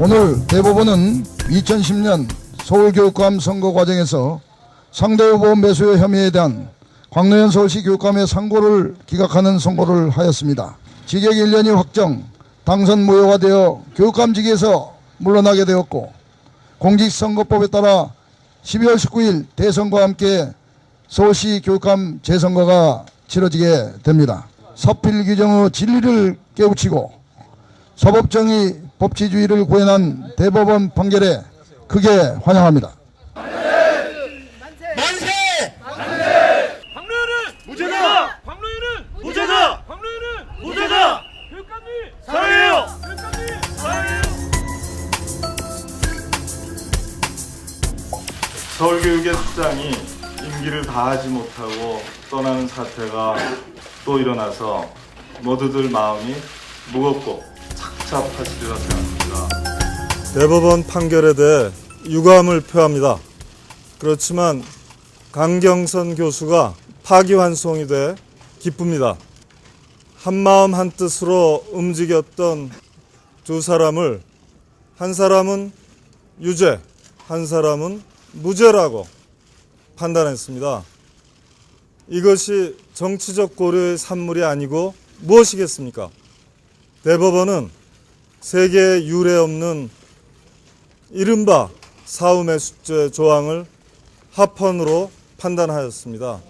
오늘 대법원은 2010년 서울교육감 선거 과정에서 상대 후보 매수 혐의에 대한 광노현 서울시 교육감의 상고를 기각하는 선고를 하였습니다. 직역 1년이 확정, 당선 무효가 되어 교육감직에서 물러나게 되었고 공직선거법에 따라 12월 19일 대선과 함께 서울시 교육감 재선거가 치러지게 됩니다. 서필 규정의 진리를 깨우치고 서법정의 법치주의를 구현한 대법원 판결에 크게 환영합니다. 만세! 박노현은 무죄다! 박노현은 무죄다! 박노현은 무죄다! 교육감님 사랑해요! 교육감님 사랑해요! 서울교육의 수장이 임기를 다하지 못하고 떠나는 사태가 또 일어나서 모두들 마음이 무겁고 착잡하시리라 생각합니다. 대법원 판결에 대해 유감을 표합니다. 그렇지만 강경선 교수가 파기환송이 돼 기쁩니다. 한마음 한뜻으로 움직였던 두 사람을 한 사람은 유죄, 한 사람은 무죄라고 판단했습니다. 이것이 정치적 고려의 산물이 아니고 무엇이겠습니까? 대법원은 세계 유례 없는 이른바 사움의 숙제 조항을 합헌으로 판단하였습니다.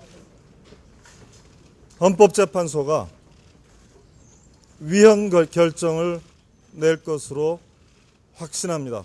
헌법재판소가 위헌 결정을 낼 것으로 확신합니다.